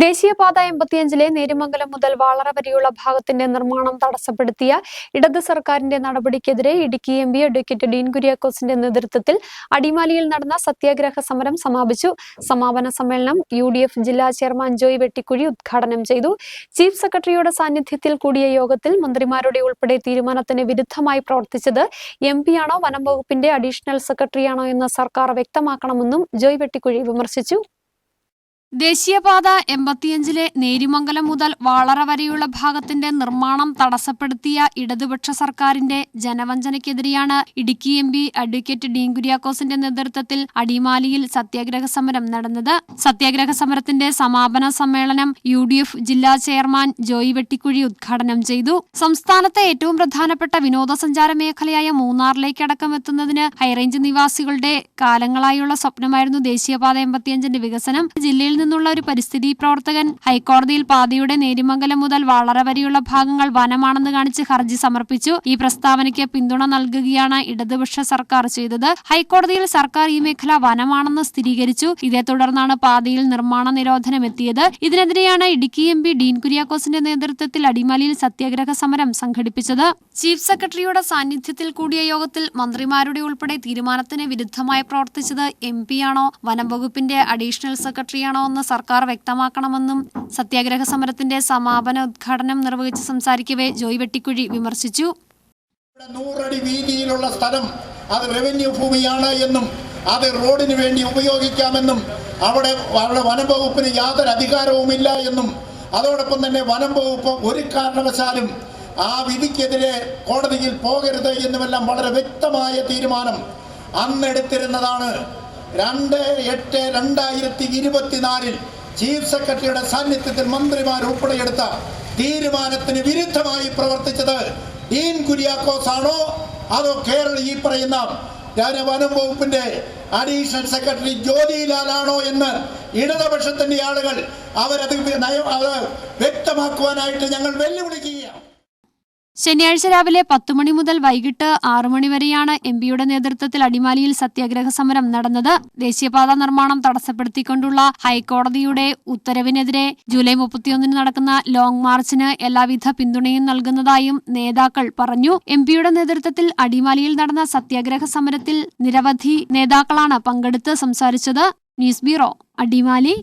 ദേശീയപാത എൺപത്തിയഞ്ചിലെ നേരുമംഗലം മുതൽ വാളറ വരെയുള്ള ഭാഗത്തിന്റെ നിർമ്മാണം തടസ്സപ്പെടുത്തിയ ഇടത് സർക്കാരിന്റെ നടപടിക്കെതിരെ Idukki M P advocate Dean കുര്യാക്കോസിന്റെ നേതൃത്വത്തിൽ അടിമാലിയിൽ നടന്ന സത്യാഗ്രഹ സമരം സമാപിച്ചു. സമാപന സമ്മേളനം യു ജില്ലാ ചെയർമാൻ ജോയ് വെട്ടിക്കുഴി ഉദ്ഘാടനം ചെയ്തു. ചീഫ് സെക്രട്ടറിയുടെ സാന്നിധ്യത്തിൽ കൂടിയ യോഗത്തിൽ മന്ത്രിമാരുടെ ഉൾപ്പെടെ തീരുമാനത്തിന് വിരുദ്ധമായി പ്രവർത്തിച്ചത് എം പിയാണോ വനം വകുപ്പിന്റെ അഡീഷണൽ സെക്രട്ടറിയാണോ എന്ന് സർക്കാർ വ്യക്തമാക്കണമെന്നും ജോയ് വെട്ടിക്കുഴി വിമർശിച്ചു. ദേശീയപാത എൺപത്തിയഞ്ചിലെ നേരിമംഗലം മുതൽ വാളറ വരെയുള്ള ഭാഗത്തിന്റെ നിർമ്മാണം തടസ്സപ്പെടുത്തിയ ഇടതുപക്ഷ സർക്കാരിന്റെ ജനവഞ്ചനയ്ക്കെതിരെയാണ് Idukki M P advocate Dean കുര്യാക്കോസിന്റെ നേതൃത്വത്തിൽ അടിമാലിയിൽ സത്യാഗ്രഹ സമരം നടന്നത്. സത്യാഗ്രഹ സമരത്തിന്റെ സമാപന സമ്മേളനം യു ജില്ലാ ചെയർമാൻ ജോയി വെട്ടിക്കുഴി ഉദ്ഘാടനം ചെയ്തു. സംസ്ഥാനത്തെ ഏറ്റവും പ്രധാനപ്പെട്ട വിനോദസഞ്ചാര മേഖലയായ മൂന്നാറിലേക്കടക്കം എത്തുന്നതിന് ഹൈറേഞ്ച് നിവാസികളുടെ കാലങ്ങളായുള്ള സ്വപ്നമായിരുന്നു ദേശീയപാത എൺപത്തിയഞ്ചിന്റെ വികസനം. ജില്ലയിൽ നിന്നുള്ള ഒരു പരിസ്ഥിതി പ്രവർത്തകൻ ഹൈക്കോടതിയിൽ പാതയുടെ നേരിമംഗലം മുതൽ വളറ വരെയുള്ള ഭാഗങ്ങൾ വനമാണെന്ന് കാണിച്ച് ഹർജി സമർപ്പിച്ചു. ഈ പ്രസ്താവനയ്ക്ക് പിന്തുണ നൽകുകയാണ് ഇടതുപക്ഷ സർക്കാർ ചെയ്തത്. ഹൈക്കോടതിയിൽ സർക്കാർ ഈ മേഖല വനമാണെന്ന് സ്ഥിരീകരിച്ചു. ഇതേ തുടർന്നാണ് പാതയിൽ നിർമ്മാണ നിരോധനം എത്തിയത്. ഇതിനെതിരെയാണ് ഇടുക്കി എം പി ഡീൻ കുര്യാക്കോസിന്റെ നേതൃത്വത്തിൽ അടിമാലിയിൽ സത്യാഗ്രഹ സമരം സംഘടിപ്പിച്ചത്. ചീഫ് സെക്രട്ടറിയുടെ സാന്നിധ്യത്തിൽ കൂടിയ യോഗത്തിൽ മന്ത്രിമാരുടെ ഉൾപ്പെടെ തീരുമാനത്തിന് വിരുദ്ധമായി പ്രവർത്തിച്ചത് എം പിയാണോ വനം വകുപ്പിന്റെ അഡീഷണൽ സെക്രട്ടറിയാണോ എന്ന് സർക്കാർ വ്യക്തമാക്കണമെന്നും സത്യാഗ്രഹ സമരത്തിന്റെ സമാപന ഉദ്ഘാടനം നിർവഹിച്ച് സംസാരിക്കവേ ജോയ് വെട്ടിക്കുഴി വിമർശിച്ചു. നൂറടി വീതിയിലുള്ള സ്ഥലം അത് റവന്യൂ ഭൂമിയാണ് എന്നും അത് റോഡിന് വേണ്ടി ഉപയോഗിക്കാമെന്നും അവിടെ അവിടെ വനം വകുപ്പിന് യാതൊരു അധികാരവുമില്ല എന്നും അതോടൊപ്പം തന്നെ വനം വകുപ്പ് ഒരു കാരണവശാലും ആ വിധിക്കെതിരെ കോടതിയിൽ പോകരുത് എന്നുമെല്ലാം വളരെ വ്യക്തമായ തീരുമാനം അന്നെടുത്തിരുന്നതാണ്. രണ്ട് എട്ട് രണ്ടായിരത്തി ഇരുപത്തിനാലിൽ ചീഫ് സെക്രട്ടറിയുടെ സാന്നിധ്യത്തിൽ മന്ത്രിമാർ ഉൾപ്പെടെയെടുത്ത തീരുമാനത്തിന് വിരുദ്ധമായി പ്രവർത്തിച്ചത് ഡീൻ കുര്യാക്കോസ് ആണോ അതോ കേരള ഈ പറയുന്ന വനം വകുപ്പിന്റെ അഡീഷണൽ സെക്രട്ടറി ജ്യോതിലാലാണോ എന്ന് ഇടതുപക്ഷത്തിന്റെ ആളുകൾ അവരത് നയം അത് വ്യക്തമാക്കുവാനായിട്ട് ഞങ്ങൾ വെല്ലുവിളിക്കുകയാണ്. ശനിയാഴ്ച രാവിലെ പത്തുമണി മുതൽ വൈകിട്ട് മണി വരെയാണ് എം പിയുടെ നേതൃത്വത്തിൽ അടിമാലിയിൽ സത്യാഗ്രഹ സമരം നടന്നത്. ദേശീയപാത നിർമ്മാണം തടസ്സപ്പെടുത്തിക്കൊണ്ടുള്ള ഹൈക്കോടതിയുടെ ഉത്തരവിനെതിരെ ജൂലൈ മുപ്പത്തിയൊന്നിന് നടക്കുന്ന ലോങ് മാർച്ചിന് എല്ലാവിധ പിന്തുണയും നൽകുന്നതായും നേതാക്കൾ പറഞ്ഞു. എം പിയുടെ നേതൃത്വത്തിൽ അടിമാലിയിൽ നടന്ന സത്യാഗ്രഹ സമരത്തിൽ നിരവധി നേതാക്കളാണ് പങ്കെടുത്ത് സംസാരിച്ചത്. News bureau Adimali.